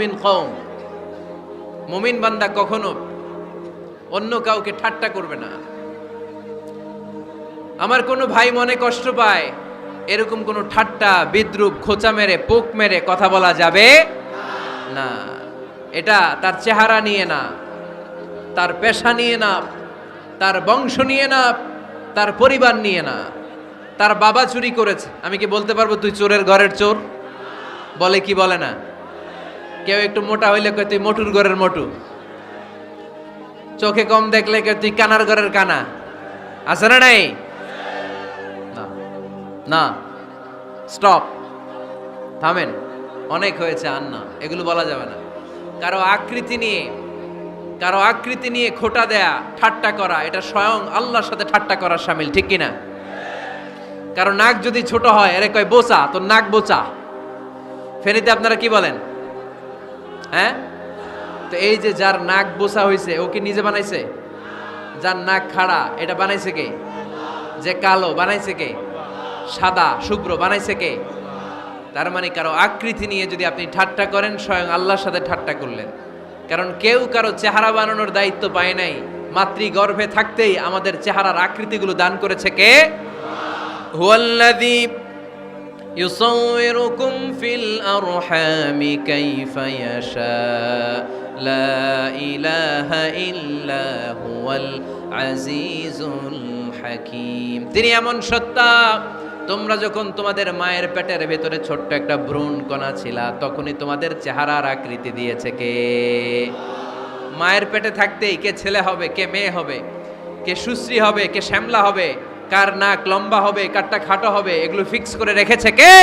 মিন মুমিন বান্দা কখনো অন্য কাউকে ঠাট্টা করবে না। আমার কোনো ভাই মনে কষ্ট পায়, এরকম কোনো ঠাট্টা, বিদ্রুপ, খোঁচা মেরে, পোক মেরে কথা বলা যাবে না। এটা তার চেহারা নিয়ে না, তার পেশা নিয়ে না, তার বংশ নিয়ে না, তার পরিবার নিয়ে না। তার বাবা চুরি করেছে। আমি কি বলতে পারব তুই চোরের ঘরের চোর? বলে কি বলে না? কেউ একটু মোটা হইলে কয়, তুই মোটুর ঘরের মোটু। চোখে কম দেখলে কয়, তুই কানার ঘরের কানা। আছে না নাই? না। স্টপ। থামেন। অনেক হয়েছে আর না এগুলো বলা যাবে না। কারও আকৃতি নিয়ে, কারও আকৃতি নিয়ে খোটা দেয়া, ঠাট্টা করা, এটা স্বয়ং আল্লাহর সাথে ঠাট্টা করার সামিল, ঠিক কিনা? কারও নাক যদি ছোট হয় আরে কয়, বোচা, তোর নাক বোচা। ফেনীতে আপনারা কি বলেন? হ্যাঁ? তো এই যে যার নাক বোসা হয়েছে ও কি নিজে বানাইছে? যার নাক খাড়া, এটা বানাইছে কে? যে কালো, বানাইছে কে? সাদা, শুভ্র, বানাইছে কে? তার মানে কারও আকৃতি নিয়ে যদি আপনি ঠাট্টা করেন, স্বয়ং আল্লাহর সাথে ঠাট্টা করলেন। কারণ কেউ কারও চেহারা বানানোর দায়িত্ব পায় নাই। মাতৃ গর্ভে থাকতেই আমাদের চেহারার আকৃতিগুলো দান করেছে কে? হুয়াল্লাযী يصوركم في الأرحام كيف يشاء لا إله إلا هو العزيز الحكيم তিনি এমন সত্তা তোমরা যখন তোমাদের মায়ের পেটের ভেতরে ছোট্ট একটা ভ্রূণ কণা ছিলা তখনই তোমাদের চেহারার আকৃতি দিয়েছে কে মায়ের পেটে থাকতেই কে ছেলে হবে কে মেয়ে হবে কে সুশ্রী হবে কে শ্যামলা হবে কার নাক লম্বা হবে কারটা খাটো হবে এগুলো ফিক্স করে রেখেছে কে?